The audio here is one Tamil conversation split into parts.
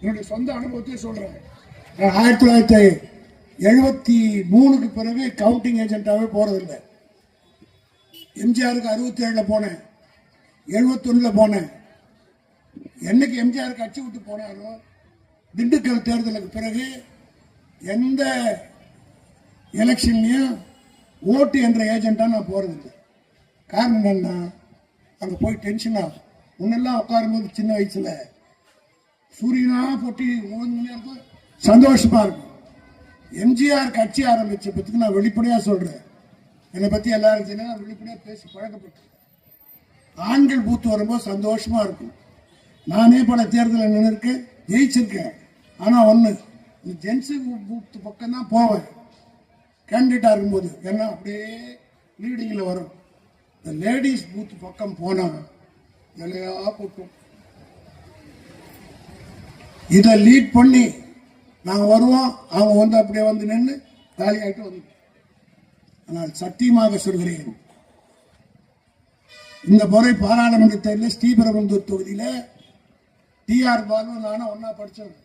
என்னுடைய சொந்த அனுபவத்தையே சொல்கிறேன் நான் ஆயிரத்தி தொள்ளாயிரத்தி எழுபத்தி மூணுக்கு பிறகு கவுண்டிங் ஏஜென்ட்டாகவே போகிறதில்லை எம்ஜிஆருக்கு அறுபத்தி ஏழில் போனேன். எழுபத்தொன்னில் போனேன். என்னைக்கு எம்ஜிஆர் கட்சி விட்டு போனாரோ திண்டுக்கல் தேர்தலுக்கு பிறகு எந்த எலெக்ஷன்லையும் ஓட்டு என்ற ஏஜெண்ட்டாக நான் போகிறதில்லை காரணம் என்னன்னா அங்கே போய் டென்ஷன் ஆகும். முன்னெல்லாம் உட்காரும்போது சின்ன வயசில் சூரியனா பொட்டி ஓடுனே இருக்கும் சந்தோஷமா இருக்கும். எம்ஜிஆர் கட்சி ஆரம்பிச்ச பத்துக்கு நான் வெளிப்படையா சொல்றேன். என்னை பத்தி எல்லாரும் தெரியும் நான் வெளிப்படையா பேசி பழக்கப்பட்டிருக்கேன். ஆண்கள் பூத்து வரும்போது சந்தோஷமா இருக்கும். நானே பல தேர்தலில் நின்றுருக்கேன் ஜெயிச்சிருக்கேன். ஆனா ஒன்று இந்த ஜென்ஸு பூத்து பக்கம்தான் போவேன். கேண்டிடேட்டா இருக்கும்போது ஏன்னா அப்படியே லீடிங்ல வரும். இந்த லேடிஸ் பூத்து பக்கம் போனா இலையா போட்டும். இதை லீட் பண்ணி நாங்கள் வருவோம். அவங்க வந்து அப்படியே வந்து நின்று காலியாகிட்டு வந்து ஆனால் சத்தியமாக சொல்கிறேன். இந்த முறை பாராளுமன்ற தேர்தலில் ஸ்ரீபெரும்புதூர் தொகுதியில் டிஆர் பாலு நானும் ஒன்னா படித்தோம்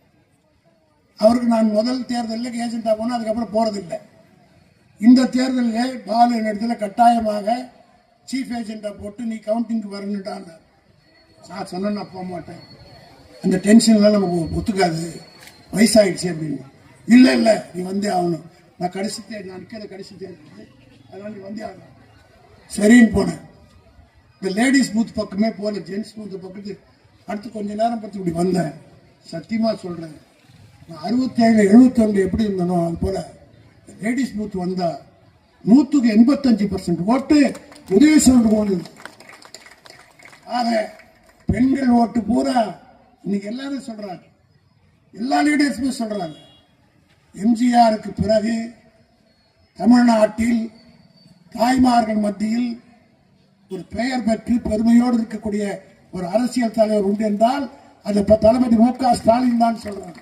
அவருக்கு நான் முதல் தேர்தலில் ஏஜென்ட்டாக போனேன் அதுக்கப்புறம் போகிறதில்லை இந்த தேர்தலில் பாலு இடத்துல கட்டாயமாக சீஃப் ஏஜென்ட்டாக போட்டு நீ கவுண்டிங்க்கு வரணுட்டாங்க சார் சொன்ன நான் போக மாட்டேன். அந்த டென்ஷன்லாம் நமக்கு ஒத்துக்காது. வயசாகிடுச்சு அப்படின்னு. இல்லை இல்லை நீ வந்தே ஆகணும். நான் கடைசி தேர் நான் நிற்கிற கடைசி தேர் அதனால் நீ வந்தே ஆகணும். சரின்னு போனேன். இந்த லேடிஸ் பூத் பக்கமே போல ஜென்ஸ் பூத் பக்கத்து அடுத்து கொஞ்ச நேரம் பார்த்து இப்படி வந்தேன். சத்தியமாக சொல்கிறேன் நான் அறுபத்தேழு எழுபத்தொன்று எப்படி இருந்தனோ அது போல் லேடிஸ் பூத் வந்தால் நூற்றுக்கு எண்பத்தஞ்சு பர்சன்ட் ஓட்டு உதயசூரன் போனது ஆக பெண்கள் ஓட்டு பூரா இன்னைக்கு எல்லாரும் சொல்றாங்க. எல்லா லீடர்ஸுமே சொல்றாங்க. எம்ஜிஆருக்கு பிறகு தமிழ்நாட்டில் தாய்மார்கள் மத்தியில் ஒரு பெயர் பெற்று பெருமையோடு இருக்கக்கூடிய ஒரு அரசியல் தலைவர் உண்டு என்றால் அது தளபதி மு க ஸ்டாலின் தான் சொல்றாங்க.